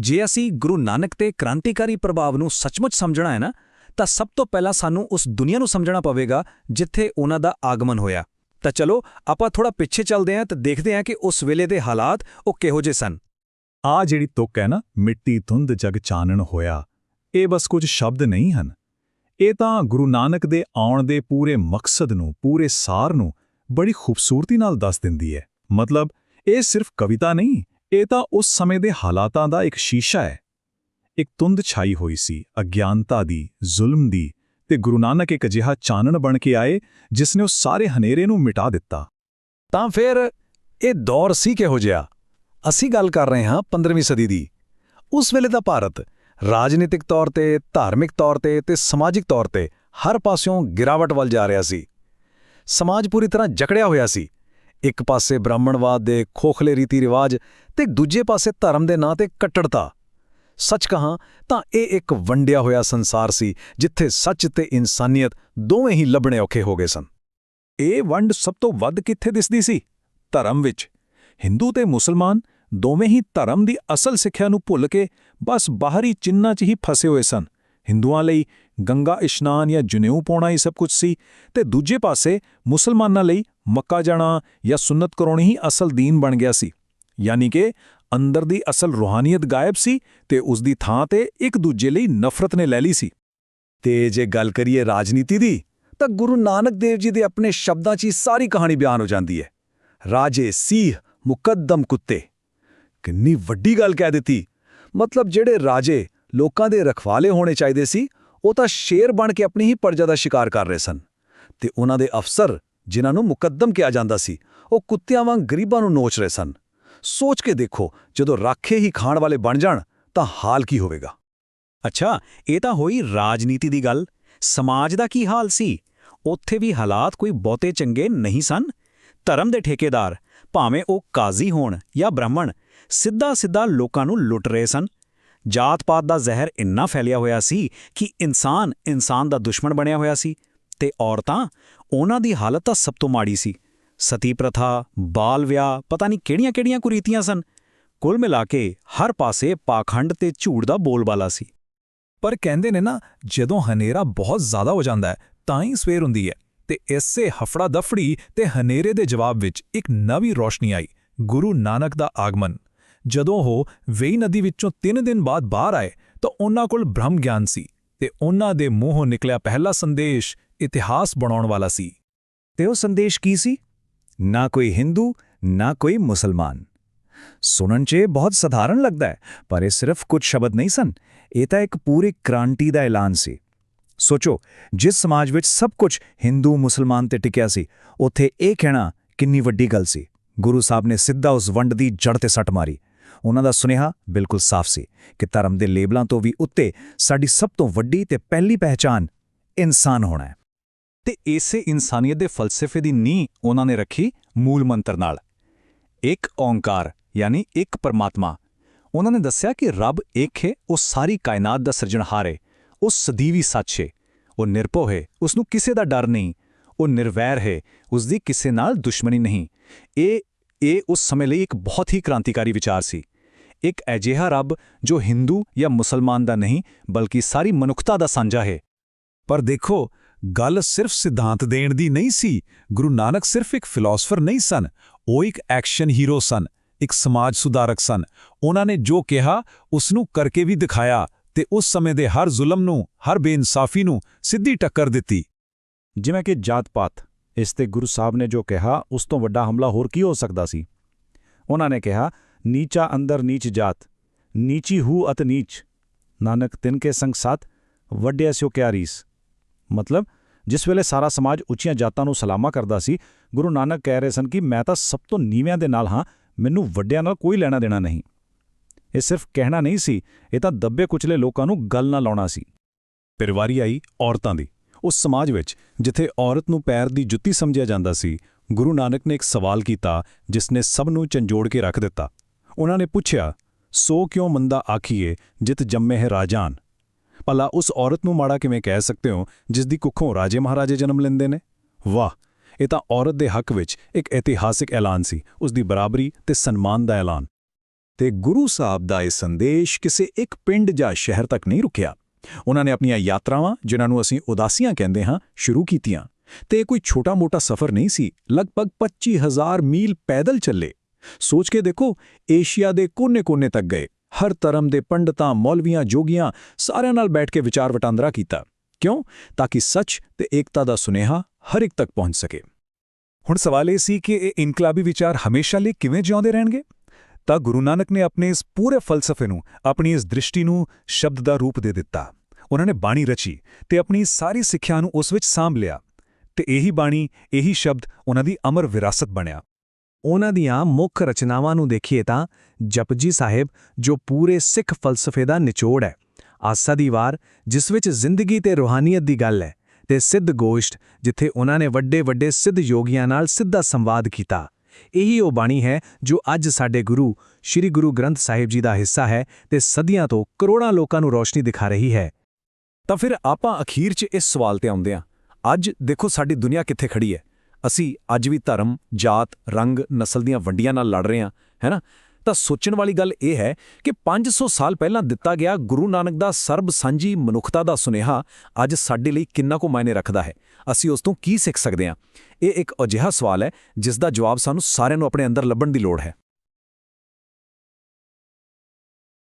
ਜੇ ਅਸੀਂ ਗੁਰੂ ਨਾਨਕ ਤੇ ਕ੍ਰਾਂਤੀਕਾਰੀ ਪ੍ਰਭਾਵ ਨੂੰ ਸੱਚਮੁੱਚ ਸਮਝਣਾ ਹੈ ਨਾ, ਤਾਂ ਸਭ ਤੋਂ ਪਹਿਲਾਂ ਸਾਨੂੰ ਉਸ ਦੁਨੀਆ ਨੂੰ ਸਮਝਣਾ ਪਵੇਗਾ ਜਿੱਥੇ ਉਹਨਾਂ ਦਾ ਆਗਮਨ ਹੋਇਆ। ਤਾਂ ਚਲੋ, ਆਪਾਂ ਥੋੜਾ ਪਿੱਛੇ ਚੱਲਦੇ ਹਾਂ ਤੇ ਦੇਖਦੇ ਹਾਂ ਕਿ ਉਸ ਵੇਲੇ ਦੇ ਹਾਲਾਤ ਉਹ ਕਿਹੋ ਜਿਹੇ ਸਨ। ਆ ਜਿਹੜੀ ਤੁਕ ਹੈ ਨਾ, ਮਿੱਟੀ ਧੁੰਦ ਜਗ ਚਾਨਣ ਹੋਇਆ, ਇਹ ਬਸ ਕੁਝ ਸ਼ਬਦ ਨਹੀਂ ਹਨ। ਇਹ ਤਾਂ ਗੁਰੂ ਨਾਨਕ ਦੇ ਆਉਣ ਦੇ ਪੂਰੇ ਮਕਸਦ ਨੂੰ, ਪੂਰੇ ਸਾਰ ਨੂੰ ਬੜੀ ਖੂਬਸੂਰਤੀ ਨਾਲ ਦੱਸ ਦਿੰਦੀ ਹੈ। ਮਤਲਬ, ਇਹ ਸਿਰਫ ਕਵਿਤਾ ਨਹੀਂ ਇਹ ਤਾਂ ਉਸ ਸਮੇਂ ਦੇ ਹਾਲਾਤਾਂ ਦਾ ਇੱਕ ਸ਼ੀਸ਼ਾ ਹੈ। ਇੱਕ ਤੁੰਦ ਛਾਈ ਹੋਈ ਸੀ, ਅਗਿਆਨਤਾ ਦੀ, ਜ਼ੁਲਮ ਦੀ ਤੇ ਗੁਰੂ ਨਾਨਕ ਇੱਕ ਅਜਿਹਾ ਚਾਨਣ ਬਣ ਕੇ ਆਏ ਜਿਸ ਨੇ ਉਹ ਸਾਰੇ ਹਨੇਰੇ ਨੂੰ ਮਿਟਾ ਦਿੱਤਾ। ਤਾਂ ਫਿਰ ਇਹ ਦੌਰ ਸੀ ਕਿਹੋ ਜਿਹਾ? ਅਸੀਂ ਗੱਲ ਕਰ ਰਹੇ ਹਾਂ 15ਵੀਂ ਸਦੀ ਦੀ। ਉਸ ਵੇਲੇ ਦਾ ਭਾਰਤ ਰਾਜਨੀਤਿਕ ਤੌਰ ਤੇ, ਧਾਰਮਿਕ ਤੌਰ ਤੇ ਤੇ ਸਮਾਜਿਕ ਤੌਰ ਤੇ ਹਰ ਪਾਸਿਓਂ ਗਿਰਾਵਟ ਵੱਲ ਜਾ ਰਿਹਾ ਸੀ। ਸਮਾਜ ਪੂਰੀ ਤਰ੍ਹਾਂ ਜਕੜਿਆ ਹੋਇਆ ਸੀ। ਇੱਕ ਪਾਸੇ ਬ੍ਰਾਹਮਣਵਾਦ ਦੇ ਖੋਖਲੇ ਰੀਤੀ ਰਿਵਾਜ ਤੇ ਦੂਜੇ ਪਾਸੇ ਧਰਮ ਦੇ ਨਾਂ ਤੇ ਕੱਟੜਤਾ। ਸੱਚ ਕਹਾਂ ਤਾਂ ਇਹ ਇੱਕ ਵੰਡਿਆ ਹੋਇਆ ਸੰਸਾਰ ਸੀ, ਜਿੱਥੇ ਸੱਚ ਤੇ ਇਨਸਾਨੀਅਤ ਦੋਵੇਂ ਹੀ ਲੱਭਣੇ ਔਖੇ ਹੋ ਗਏ ਸਨ। ਇਹ ਵੰਡ ਸਭ ਤੋਂ ਵੱਧ ਕਿੱਥੇ ਦਿਸਦੀ ਸੀ? ਧਰਮ ਵਿੱਚ। ਹਿੰਦੂ ਤੇ ਮੁਸਲਮਾਨ ਦੋਵੇਂ ਹੀ ਧਰਮ ਦੀ ਅਸਲ ਸਿੱਖਿਆ ਨੂੰ ਭੁੱਲ ਕੇ ਬਸ ਬਾਹਰੀ ਚਿੰਨਾਂ 'ਚ ਹੀ ਫਸੇ ਹੋਏ ਸਨ। ਹਿੰਦੂਆਂ ਲਈ ਗੰਗਾ ਇਸ਼ਨਾਨ ਜਾਂ ਜਨੇਊ ਪਾਉਣਾ ਹੀ ਸਭ ਕੁਝ ਸੀ ਤੇ ਦੂਜੇ ਪਾਸੇ ਮੁਸਲਮਾਨਾਂ ਲਈ ਮੱਕਾ ਜਾਣਾ ਜਾਂ ਸੁਨਨਤ ਕਰਾਉਣੀ ਹੀ ਅਸਲ ਦੀਨ ਬਣ ਗਿਆ ਸੀ। ਯਾਨੀ ਕਿ ਅੰਦਰ ਦੀ ਅਸਲ ਰੂਹਾਨੀਅਤ ਗਾਇਬ ਸੀ ਤੇ ਉਸ ਦੀ ਥਾਂ ਤੇ ਇੱਕ ਦੂਜੇ ਲਈ ਨਫ਼ਰਤ ਨੇ ਲੈ ਲਈ ਸੀ। ਤੇ ਜੇ ਗੱਲ ਕਰੀਏ ਰਾਜਨੀਤੀ ਦੀ, ਤਾਂ ਗੁਰੂ ਨਾਨਕ ਦੇਵ ਜੀ ਦੇ ਆਪਣੇ ਸ਼ਬਦਾਂ 'ਚ ਹੀ ਸਾਰੀ ਕਹਾਣੀ ਬਿਆਨ ਹੋ ਜਾਂਦੀ ਹੈ। ਰਾਜੇ ਸੀਹ ਮੁਕੱਦਮ ਕੁੱਤੇ। ਕਿੰਨੀ ਵੱਡੀ ਗੱਲ ਕਹਿ ਦਿੱਤੀ। ਮਤਲਬ ਜਿਹੜੇ ਰਾਜੇ ਲੋਕਾਂ ਦੇ ਰਖਵਾਲੇ ਹੋਣੇ ਚਾਹੀਦੇ ਸੀ ਉਹ ਤਾਂ ਸ਼ੇਰ ਬਣ ਕੇ ਆਪਣੀ ਹੀ ਪਰਜਾ ਦਾ ਸ਼ਿਕਾਰ ਕਰ ਰਹੇ ਸਨ। ਤੇ ਉਹਨਾਂ ਦੇ ਅਫਸਰ, ਜਿਨ੍ਹਾਂ ਨੂੰ ਮੁਕੱਦਮ ਕਿਹਾ ਜਾਂਦਾ ਸੀ, ਉਹ ਕੁੱਤਿਆਂ ਵਾਂਗ ਗਰੀਬਾਂ ਨੂੰ ਨੋਚ ਰਹੇ ਸਨ। ਸੋਚ ਕੇ ਦੇਖੋ, ਜਦੋਂ ਰਾਖੇ ਹੀ ਖਾਣ ਵਾਲੇ ਬਣ ਜਾਣ, ਤਾਂ ਹਾਲ ਕੀ ਹੋਵੇਗਾ। ਅੱਛਾ, ਇਹ ਤਾਂ ਹੋਈ ਰਾਜਨੀਤੀ ਦੀ ਗੱਲ। ਸਮਾਜ ਦਾ ਕੀ ਹਾਲ ਸੀ? ਉੱਥੇ ਵੀ ਹਾਲਾਤ ਕੋਈ ਬਹੁਤੇ ਚੰਗੇ ਨਹੀਂ ਸਨ। ਧਰਮ ਦੇ ਠੇਕੇਦਾਰ, ਭਾਵੇਂ ਉਹ ਕਾਜ਼ੀ ਹੋਣ ਜਾਂ ਬ੍ਰਾਹਮਣ ਸਿੱਧਾ ਸਿੱਧਾ ਲੋਕਾਂ ਨੂੰ ਲੁੱਟ ਰਹੇ ਸਨ। ਜਾਤ-ਪਾਤ ਦਾ ਜ਼ਹਿਰ ਇੰਨਾ ਫੈਲਿਆ ਹੋਇਆ ਸੀ ਕਿ ਇਨਸਾਨ ਇਨਸਾਨ ਦਾ ਦੁਸ਼ਮਣ ਬਣਿਆ ਹੋਇਆ ਸੀ ਤੇ ਔਰਤਾਂ, ਉਹਨਾਂ ਦੀ ਹਾਲਤ ਤਾਂ ਸਭ ਤੋਂ ਮਾੜੀ ਸੀ। ਸਤੀ ਪ੍ਰਥਾ, ਬਾਲ ਵਿਆਹ, ਪਤਾ ਨਹੀਂ ਕਿਹੜੀਆਂ-ਕਿਹੜੀਆਂ ਕੁਰੀਤੀਆਂ ਸਨ। ਕੁੱਲ ਮਿਲਾ ਕੇ ਹਰ ਪਾਸੇ ਪਾਖੰਡ ਤੇ ਝੂਠ ਦਾ ਬੋਲਬਾਲਾ ਸੀ। ਪਰ ਕਹਿੰਦੇ ਨੇ ਨਾ, ਜਦੋਂ ਹਨੇਰਾ ਬਹੁਤ ਜ਼ਿਆਦਾ ਹੋ ਜਾਂਦਾ ਹੈ, ਤਾਂ ਹੀ ਸਵੇਰ ਹੁੰਦੀ ਹੈ ਤੇ ਇਸੇ ਹਫੜਾ ਦਫੜੀ ਤੇ ਹਨੇਰੇ ਦੇ ਜਵਾਬ ਵਿੱਚ ਇੱਕ ਨਵੀਂ ਰੋਸ਼ਨੀ ਆਈ, ਗੁਰੂ ਨਾਨਕ ਦਾ ਆਗਮਨ। ਜਦੋਂ ਉਹ ਵੇਈ ਨਦੀ ਵਿੱਚੋਂ 3 ਦਿਨ ਬਾਅਦ ਬਾਹਰ ਆਏ, ਤਾਂ ਉਹਨਾਂ ਕੋਲ ਬ੍ਰਹਮ ਗਿਆਨ ਸੀ ਤੇ ਉਹਨਾਂ ਦੇ ਮੂੰਹੋਂ ਨਿਕਲਿਆ ਪਹਿਲਾ ਸੰਦੇਸ਼ ਇਤਿਹਾਸ ਬਣਾਉਣ ਵਾਲਾ ਸੀ। ਤੇ ਉਹ ਸੰਦੇਸ਼ ਕੀ ਸੀ? ਨਾ ਕੋਈ ਹਿੰਦੂ, ਨਾ ਕੋਈ ਮੁਸਲਮਾਨ। ਸੁਣਨ 'ਚ ਇਹ ਬਹੁਤ ਸਧਾਰਨ ਲੱਗਦਾ ਹੈ, ਪਰ ਇਹ ਸਿਰਫ ਕੁਝ ਸ਼ਬਦ ਨਹੀਂ ਸਨ, ਇਹ ਤਾਂ ਇੱਕ ਪੂਰੀ ਕ੍ਰਾਂਤੀ ਦਾ ਐਲਾਨ ਸੀ। ਸੋਚੋ, ਜਿਸ ਸਮਾਜ ਵਿੱਚ ਸਭ ਕੁਝ ਹਿੰਦੂ, ਮੁਸਲਮਾਨ ਤੇ ਟਿਕਿਆ ਸੀ, ਉੱਥੇ ਇਹ ਕਹਿਣਾ ਕਿੰਨੀ ਵੱਡੀ ਗੱਲ ਸੀ। ਗੁਰੂ ਸਾਹਿਬ ਨੇ ਸਿੱਧਾ ਉਸ ਵੰਡ ਦੀ ਜੜ ਤੇ ਸੱਟ ਮਾਰੀ। ਉਹਨਾਂ ਦਾ ਸੁਨੇਹਾ ਬਿਲਕੁਲ ਸਾਫ਼ ਸੀ ਕਿ ਧਰਮ ਦੇ ਲੇਬਲਾਂ ਤੋਂ ਵੀ ਉੱਤੇ ਸਾਡੀ ਸਭ ਤੋਂ ਵੱਡੀ ਤੇ ਪਹਿਲੀ ਪਹਿਚਾਨ ਇਨਸਾਨ ਹੋਣਾ ਹੈ। ਤੇ ਇਸੇ ਇਨਸਾਨੀਅਤ ਦੇ ਫਲਸਫੇ ਦੀ ਨੀਂਹ ਉਹਨਾਂ ਨੇ ਰੱਖੀ ਮੂਲ ਮੰਤਰ ਨਾਲ। ਇੱਕ ਓੰਕਾਰ ਯਾਨੀ ਇੱਕ ਪਰਮਾਤਮਾ। ਉਹਨਾਂ ਨੇ ਦੱਸਿਆ ਕਿ ਰੱਬ ਇੱਕ ਹੈ, ਉਹ ਸਾਰੀ ਕਾਇਨਾਤ ਦਾ ਸਿਰਜਣਹਾਰ ਹੈ ਉਹ ਸਦੀਵੀ ਸੱਚ ਹੈ, ਉਹ ਨਿਰਭਉ ਹੈ ਉਸ ਨੂੰ ਕਿਸੇ ਦਾ ਡਰ ਨਹੀਂ, ਉਹ ਨਿਰਵੈਰ ਹੈ ਉਸ ਦੀ ਕਿਸੇ ਨਾਲ ਦੁਸ਼ਮਣੀ ਨਹੀਂ। ਇਹ ਇਹ ਉਸ ਸਮੇਂ ਲਈ ਇੱਕ ਬਹੁਤ ਹੀ ਕ੍ਰਾਂਤੀਕਾਰੀ ਵਿਚਾਰ ਸੀ। ਇੱਕ ਅਜਿਹਾ ਰੱਬ ਜੋ ਹਿੰਦੂ ਜਾਂ ਮੁਸਲਮਾਨ ਦਾ ਨਹੀਂ, ਬਲਕਿ ਸਾਰੀ ਮਨੁੱਖਤਾ ਦਾ ਸਾਂਝਾ ਹੈ। ਪਰ ਦੇਖੋ, ਗੱਲ ਸਿਰਫ ਸਿਧਾਂਤ ਦੇਣ ਦੀ ਨਹੀਂ ਸੀ। ਗੁਰੂ ਨਾਨਕ ਸਿਰਫ ਇੱਕ ਫਿਲਾਸਫਰ ਨਹੀਂ ਸਨ, ਉਹ ਇੱਕ ਐਕਸ਼ਨ ਹੀਰੋ ਸਨ, ਇੱਕ ਸਮਾਜ ਸੁਧਾਰਕ ਸਨ। ਉਹਨਾਂ ਨੇ ਜੋ ਕਿਹਾ ਉਸ ਨੂੰ ਕਰਕੇ ਵੀ ਦਿਖਾਇਆ ਤੇ ਉਸ ਸਮੇਂ ਦੇ ਹਰ ਜ਼ੁਲਮ ਨੂੰ, ਹਰ ਬੇਇਨਸਾਫੀ ਨੂੰ ਸਿੱਧੀ ਟੱਕਰ ਦਿੱਤੀ। ਜਿਵੇਂ ਕਿ ਜਾਤ-ਪਾਤ। ਇਸ ਤੇ ਗੁਰੂ ਸਾਹਿਬ ਨੇ ਜੋ ਕਿਹਾ, ਉਸ ਤੋਂ ਵੱਡਾ ਹਮਲਾ ਹੋਰ ਕੀ ਹੋ ਸਕਦਾ ਸੀ? ਉਹਨਾਂ ਨੇ ਕਿਹਾ, ਨੀਚਾ ਅੰਦਰ ਨੀਚ ਜਾਤ, ਨੀਚੀ ਹੂ ਅਤ ਨੀਚ। ਨਾਨਕ ਤਿੰਨ ਕੇ ਸੰਗ ਸਾਥ ਵੱਡਿਆ ਸਿਓ ਕਿਆ ਰੀਸ। ਮਤਲਬ, ਜਿਸ ਵੇਲੇ ਸਾਰਾ ਸਮਾਜ ਉੱਚੀਆਂ ਜਾਤਾਂ ਨੂੰ ਸਲਾਮਾ ਕਰਦਾ ਸੀ, ਗੁਰੂ ਨਾਨਕ ਕਹਿ ਰਹੇ ਸਨ ਕਿ ਮੈਂ ਤਾਂ ਸਭ ਤੋਂ ਨੀਵਿਆਂ ਦੇ ਨਾਲ ਹਾਂ, ਮੈਨੂੰ ਵੱਡਿਆਂ ਨਾਲ ਕੋਈ ਲੈਣਾ ਦੇਣਾ ਨਹੀਂ। ਇਹ ਸਿਰਫ ਕਹਿਣਾ ਨਹੀਂ ਸੀ, ਇਹ ਤਾਂ ਦੱਬੇ ਕੁਚਲੇ ਲੋਕਾਂ ਨੂੰ ਗੱਲ ਨਾ ਲਾਉਣਾ ਸੀ। ਫਿਰ ਆਈ ਔਰਤਾਂ ਦੀ। ਉਸ ਸਮਾਜ ਵਿੱਚ, ਜਿੱਥੇ ਔਰਤ ਨੂੰ ਪੈਰ ਦੀ ਜੁੱਤੀ ਸਮਝਿਆ ਜਾਂਦਾ ਸੀ, ਗੁਰੂ ਨਾਨਕ ਨੇ ਇੱਕ ਸਵਾਲ ਕੀਤਾ, ਜਿਸ ਨੇ ਸਭ ਨੂੰ ਝੰਜੋੜ ਕੇ ਰੱਖ ਦਿੱਤਾ। ਉਹਨਾਂ ਨੇ ਪੁੱਛਿਆ, ਸੋ ਕਿਉਂ ਮੰਦਾ ਆਖੀਏ, ਜਿਤ ਜੰਮੇ ਹੈ ਰਾਜਾਨ? ਭਲਾ ਉਸ ਔਰਤ ਨੂੰ ਮਾੜਾ ਕਿਵੇਂ ਕਹਿ ਸਕਦੇ ਹੋ, ਜਿਸ ਦੀ ਕੁੱਖੋਂ ਰਾਜੇ ਮਹਾਰਾਜੇ ਜਨਮ ਲੈਂਦੇ ਨੇ? ਵਾਹ! ਇਹ ਤਾਂ ਔਰਤ ਦੇ ਹੱਕ ਵਿੱਚ ਇੱਕ ਇਤਿਹਾਸਿਕ ਐਲਾਨ ਸੀ, ਉਸ ਦੀ ਬਰਾਬਰੀ ਤੇ ਸਨਮਾਨ ਦਾ ਐਲਾਨ। ਤੇ ਗੁਰੂ ਸਾਹਿਬ ਦਾ ਇਹ ਸੰਦੇਸ਼ ਕਿਸੇ ਇੱਕ ਪਿੰਡ ਜਾਂ ਸ਼ਹਿਰ ਤੱਕ ਨਹੀਂ ਰੁਕਿਆ। ਉਹਨਾਂ ਨੇ ਆਪਣੀਆਂ ਯਾਤਰਾਵਾਂ, ਜਿਨ੍ਹਾਂ ਨੂੰ ਅਸੀਂ ਉਦਾਸੀਆਂ ਕਹਿੰਦੇ ਹਾਂ, ਸ਼ੁਰੂ ਕੀਤੀਆਂ। ਤੇ ਇਹ ਕੋਈ ਛੋਟਾ-ਮੋਟਾ ਸਫ਼ਰ ਨਹੀਂ ਸੀ, ਲਗਭਗ 25000 ਮੀਲ ਪੈਦਲ ਚੱਲੇ। ਸੋਚ ਕੇ ਦੇਖੋ, ਏਸ਼ੀਆ ਦੇ ਕੋਨੇ-ਕੋਨੇ ਤੱਕ ਗਏ। ਹਰ ਧਰਮ ਦੇ ਪੰਡਤਾਂ, ਮੌਲਵੀਆਂ, ਜੋਗੀਆਂ, ਸਾਰਿਆਂ ਨਾਲ ਬੈਠ ਕੇ ਵਿਚਾਰ ਵਟਾਂਦਰਾ ਕੀਤਾ। ਕਿਉਂ? ਤਾਂ ਕਿ ਸੱਚ ਤੇ ਏਕਤਾ ਦਾ ਸੁਨੇਹਾ ਹਰ ਇੱਕ ਤੱਕ ਪਹੁੰਚ ਸਕੇ। ਹੁਣ ਸਵਾਲ ਇਹ ਸੀ ਕਿ ਇਹ ਇਨਕਲਾਬੀ ਵਿਚਾਰ ਹਮੇਸ਼ਾ ਲਈ ਕਿਵੇਂ ਜਿਉਂਦੇ ਰਹਿਣਗੇ? ਤਾਂ ਗੁਰੂ ਨਾਨਕ ਨੇ ਆਪਣੇ ਇਸ ਪੂਰੇ ਫਲਸਫੇ ਨੂੰ, ਆਪਣੀ ਇਸ ਦ੍ਰਿਸ਼ਟੀ ਨੂੰ ਸ਼ਬਦ ਦਾ ਰੂਪ ਦੇ ਦਿੱਤਾ। ਉਹਨਾਂ ਨੇ ਬਾਣੀ ਰਚੀ ਤੇ ਆਪਣੀ ਸਾਰੀ ਸਿੱਖਿਆ ਨੂੰ ਉਸ ਵਿੱਚ ਸਾਂਭ ਲਿਆ ਤੇ ਇਹੀ ਬਾਣੀ, ਇਹੀ ਸ਼ਬਦ ਉਹਨਾਂ ਦੀ ਅਮਰ ਵਿਰਾਸਤ ਬਣਿਆ। ਉਹਨਾਂ ਦੀਆਂ ਮੁੱਖ ਰਚਨਾਵਾਂ ਨੂੰ ਦੇਖੀਏ ਤਾਂ ਜਪਜੀ ਸਾਹਿਬ, ਜੋ ਪੂਰੇ ਸਿੱਖ ਫਲਸਫੇ ਦਾ ਨਿਚੋੜ ਹੈ, ਆਸਾ ਦੀ ਵਾਰ, ਜਿਸ ਵਿੱਚ ਜ਼ਿੰਦਗੀ ਤੇ ਰੂਹਾਨੀਅਤ ਦੀ ਗੱਲ ਹੈ ਤੇ ਸਿੱਧ ਗੋਸ਼ਟ, ਜਿੱਥੇ ਉਹਨਾਂ ਨੇ ਵੱਡੇ ਵੱਡੇ ਸਿੱਧ ਯੋਗੀਆਂ ਨਾਲ ਸਿੱਧਾ ਸੰਵਾਦ ਕੀਤਾ। ਇਹੀ ਉਹ ਬਾਣੀ ਹੈ ਜੋ ਅੱਜ ਸਾਡੇ ਗੁਰੂ, ਸ੍ਰੀ ਗੁਰੂ ਗ੍ਰੰਥ ਸਾਹਿਬ ਜੀ ਦਾ ਹਿੱਸਾ ਹੈ ਤੇ ਸਦੀਆਂ ਤੋਂ ਕਰੋੜਾਂ ਲੋਕਾਂ ਨੂੰ ਰੋਸ਼ਨੀ ਦਿਖਾ ਰਹੀ ਹੈ। ਤਾਂ ਫਿਰ ਆਪਾਂ ਅਖੀਰ 'ਚ ਇਸ ਸਵਾਲ ਤੇ ਆਉਂਦੇ ਹਾਂ, ਅੱਜ ਦੇਖੋ ਸਾਡੀ ਦੁਨੀਆ ਕਿੱਥੇ ਖੜੀ ਹੈ? ਅਸੀਂ ਅੱਜ ਵੀ ਧਰਮ, ਜਾਤ, ਰੰਗ, ਨਸਲ ਦੀਆਂ ਵੰਡੀਆਂ ਨਾਲ ਲੜ ਰਹੇ ਹਾਂ ਹੈਨਾ ਤਾਂ ਸੋਚਣ ਵਾਲੀ ਗੱਲ ਇਹ ਹੈ ਕਿ 500 ਸਾਲ ਪਹਿਲਾਂ ਦਿੱਤਾ ਗਿਆ ਗੁਰੂ ਨਾਨਕ ਦਾ ਸਰਬ ਸਾਂਝੀ ਮਨੁੱਖਤਾ ਦਾ ਸੁਨੇਹਾ ਅੱਜ ਸਾਡੇ ਲਈ ਕਿੰਨਾ ਕੁ ਮਾਇਨੇ ਰੱਖਦਾ ਹੈ। ਅਸੀਂ ਉਸ ਤੋਂ ਕੀ ਸਿੱਖ ਸਕਦੇ ਹਾਂ? ਇਹ ਇੱਕ ਅਜਿਹਾ ਸਵਾਲ ਹੈ ਜਿਸ ਦਾ ਜਵਾਬ ਸਾਨੂੰ ਸਾਰਿਆਂ ਨੂੰ ਆਪਣੇ ਅੰਦਰ ਲੱਭਣ ਦੀ ਲੋੜ ਹੈ।